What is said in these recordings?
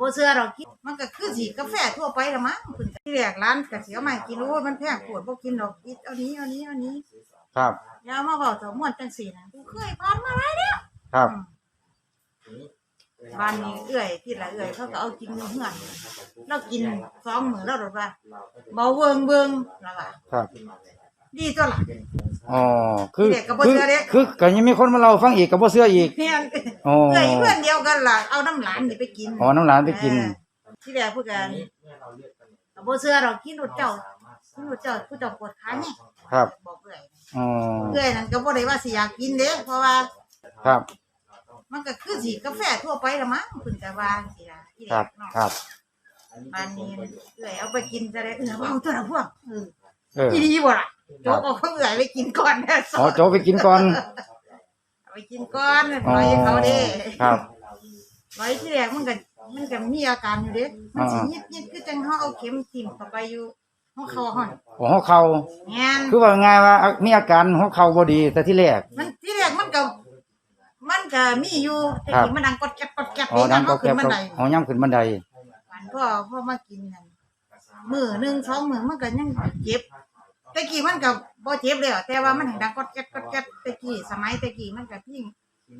บ่เชื่อเรากินมันก็คือสิกาแฟทั่วไปละมั้งเพิ่นก็ที่แรกร้านก็สิเอามาให้กินโอ้ยมันแพงปวดบ่กินดอกกินเอานี้เอานี้เอานี้ครับ อย่ามาเว้าต่อม่วนจังซี่นะกูเคยผ่านมาหลายแล้วครับ บ้านนี้เอื้อยที่ละเอื้อยเขาก็เอากินอยู่เฮือนเรากินสองมื้อแล้วดอกว่าเบาเบิ่งเบิ่งแล้วว่าครับ ดีตัวล่ะ อ๋อคือเด็กก็บ่คือเชื่อเด้คือก็ยังมีคนมาเล่าฟังอีกก็บ่เชื่ออีก เพื่อนอ๋อเอื้อยเพื่อนเดียวกันล่ะเอาน้ำหลานนี่ไปกินอ๋อน้ำหลานไปกินเออที่แรกพูดกันก็บ่เชื่อเรากินรถเจ้ากินรถเจ้าผู้เจ้าปวดขานี่ครับ บอกเอื้อยอ๋อเอื้อยนั่นก็บ่ได้ว่าสิอยากกินเด้เพราะว่าครับ มันก็คือสิกาแฟทั่วไปละมั้งเพิ่นก็ว่าสิล่ะที่แรครับ กเนาะครับ บ้านนี้เอื้อยเอาไปกินจะได้เอื้อยเอาตัวละพวกเออเออ อีดีบ่ล่ะ โจกเอาของเอื้อยไปกินก่อนแน่สอ๋อโจกไปกินก่อน เอาไปกินก่อนอ๋ปอล่อยให้เขาเด้ครับไว้ที่แรกมันก็มันก็มีอาการอยู่เด้มันสิอ่ายิดๆคือจังเฮาเอาเข็มทิ่มเข้าไปอยู่หัวเข่าหั่นโอ้หัวเข่าแม่นคือว่าง่ายว่ามีอาการหัวเข่าบ่ดีแต่ที่แรก มันที่แรกมันก็มันก็มีอยู่แต่ครับ ที่มันดังกดแก๊บกดแก๊บอ๋อดังก็ขึ้แก็นบบันไดอ๋อย่ำขึ้นบันได มันพ่อพ่อมากินนั่นมื้อหนึงสองมื้อมันก็ยังเจ็บ แต่กี้มันก็บ่เจ็บแล้วแต่ว่ามันดังกดแก๊บกดแก๊บแต่กี้สมัยแต่กี้มันก็พิง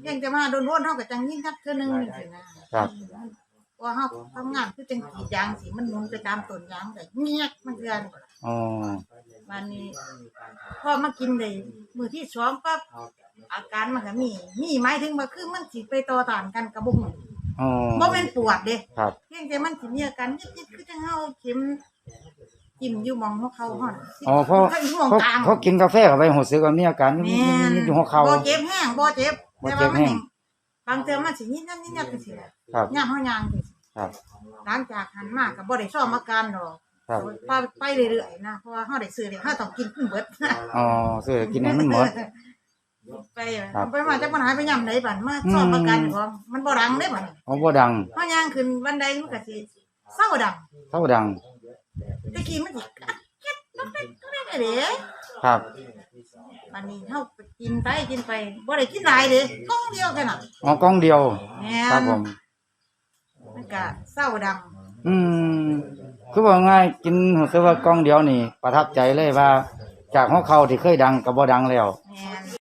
เพียงแต่มาโดนๆเฮาก็จังยิงคัดเทื่อหนึงจังซี่นะครับว่าเฮาทำงานคือจังกรีดยางสิมันหมุนไปตามต้นยางก็เงียกมันเทื่อนอ๋อวันนี้พอมากินได้มือที่สองปั๊บอาการมันก็มีมีหมายถึงว่าคือมันสิไปต่อต้านกันกับบ่ฮู้อ๋อบ่แม่นปวดเด้ครับเพียงแต่มันสิมีอาการนิดๆคือจังเฮาเข็ม จิ้มอยู่หมองหัวเข่าหั่นอ๋อเพราะข้างอยู่หมองเพราะกลางเพราะกินกาแฟเข้าไปหัวสึกว่ามีอาการนิดแม่นๆอยู่หัวเข่า บ่เจ็บแห้งบ่เจ็บบ่แต่เจ็ว่าบมันแห้งยังบางเทื่อมันสินิดๆนิดๆจังซี่แหละครับ ย่างเฮาย่างจังซี่ครับ หลังจากหันมาก็บ่ได้ซ้อมอาการดอกครับไปไปเรื่อยๆนะเพราะว่าเฮาได้ซื้อแล้วเฮาต้องกินเบิดอ๋อซื้อกินให้มันหมด ไปอะครับ ไปมาจากปัญหาไปย่ำไหนบัดมาสอบประกันของมันบ่ดังได้บัดนี้อ๋อบ่ดังเฮาย่างขึ้นบันไดมันก็สิเศร้าดังเท่าดัง ตะกี้มันสิเก็ดนกเล็กนกเล็กอะเด้ครับบัดนี้เฮาไปกินไปกินไปบ่ได้กินหลายเด้กล่องเดียวแค่นั้นอ๋อกล้องเดียว แม่ครับนผม มันก็เศร้าดังอืมคือว่าง่ายกินรู้สึกว่ากล้องเดียวนี่ ประทับใจเลยว่า จากหัวเข่าที่เคยดังกับบ่ดังแล้ว แม่น